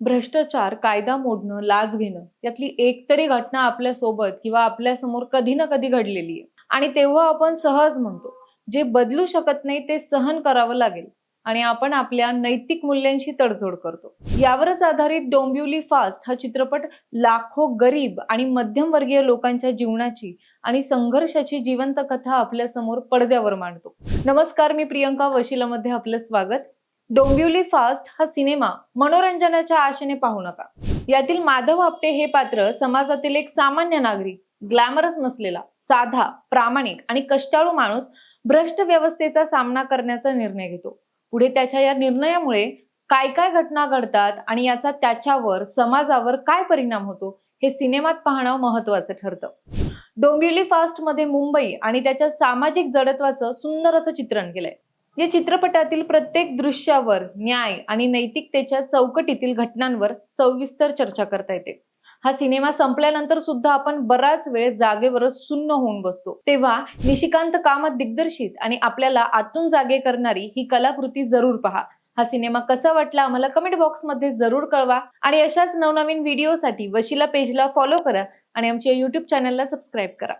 भ्रष्टाचार कायदा मोडणं लाच घेणं यातली एक तरी घटना आपल्यासोबत किंवा आपल्यासमोर कधी ना कधी घडलेली आहे. आणि तेव्हा आपण सहज म्हणतो जे बदलू शकत नाही ते सहन करावं लागेल आणि आपण आपल्या नैतिक मूल्यांशी तडजोड करतो. यावरच आधारित डोंबिवली फास्ट हा चित्रपट लाखो गरीब आणि मध्यमवर्गीय लोकांच्या जीवनाची आणि संघर्षाची जिवंत कथा आपल्यासमोर पडद्यावर मांडतो. नमस्कार मी प्रियंका वशिलामध्ये आपलं स्वागत. डोंबिवली फास्ट हा सिनेमा मनोरंजनाच्या आशेने पाहू नका. यातील माधव आपटे हे पात्र समाजातील एक सामान्य नागरिक ग्लॅमरस नसलेला साधा प्रामाणिक आणि कष्टाळू माणूस भ्रष्ट व्यवस्थेचा सामना करण्याचा निर्णय घेतो. पुढे त्याच्या या निर्णयामुळे काय काय घटना घडतात आणि याचा त्याच्यावर समाजावर काय परिणाम होतो हे सिनेमात पाहणं महत्वाचं ठरतं. डोंबिवली फास्टमध्ये मुंबई आणि त्याच्या सामाजिक जडत्वाचं सुंदर असं चित्रण केलंय. या चित्रपटातील प्रत्येक दृश्यावर न्याय आणि नैतिकतेच्या चौकटीतील घटनांवर सविस्तर चर्चा करता येते. हा सिनेमा संपल्यानंतर सुद्धा आपण बराच वेळ जागेवरच सुन्न होऊन बसतो. तेव्हा निशिकांत कामत दिग्दर्शित आणि आपल्याला आतून जागे करणारी ही कलाकृती जरूर पहा. हा सिनेमा कसा वाटला आम्हाला कमेंट बॉक्समध्ये जरूर कळवा आणि अशाच नवनवीन व्हिडिओसाठी वशिला पेजला फॉलो करा आणि आमच्या युट्यूब चॅनलला सबस्क्राईब करा.